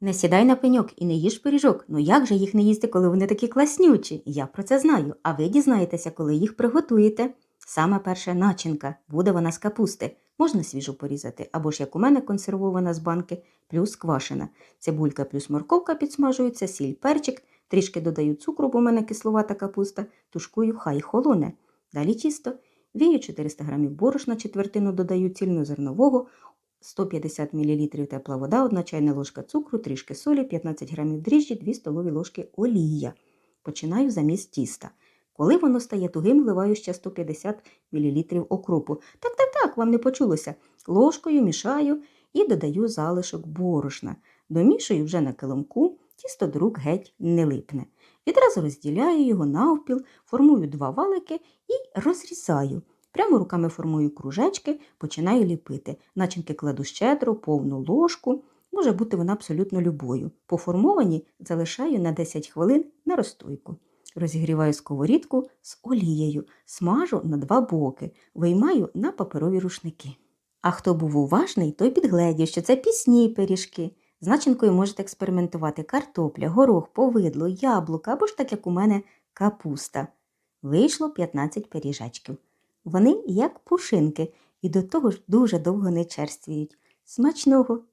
Не сідай на пеньок і не їж пиріжок. Ну як же їх не їсти, коли вони такі класнючі? Я про це знаю, а ви дізнаєтеся, коли їх приготуєте. Саме перша начинка, буде вона з капусти. Можна свіжу порізати, або ж як у мене консервована з банки, плюс квашена. Цибулька плюс морковка підсмажуються, сіль, перчик, трішки додаю цукру, бо в мене кисловата капуста, тушкую, хай холоне. Далі тісто. Вію 400 г борошна, четвертину додаю цільнозернового, 150 мл тепла вода, 1 чайна ложка цукру, трішки солі, 15 г дріжджі, 2 столові ложки олія. Починаю замість тіста. Коли воно стає тугим, вливаю ще 150 мл окропу. Так, так, так, вам не почулося. Ложкою мішаю і додаю залишок борошна. Домішую вже на килимку, тісто до рук геть не липне. Відразу розділяю його навпіл, формую два валики і розрізаю. Прямо руками формую кружечки, починаю ліпити. Начинки кладу щедро, повну ложку. Може бути вона абсолютно любою. Поформовані залишаю на 10 хвилин на розстойку. Розігріваю сковорідку з олією, смажу на два боки, виймаю на паперові рушники. А хто був уважний, той підгледів, що це пісні пиріжки. З начинкою можете експериментувати картопля, горох, повидло, яблука або ж так, як у мене, капуста. Вийшло 15 пиріжечків. Вони як пушинки і до того ж дуже довго не черствіють. Смачного!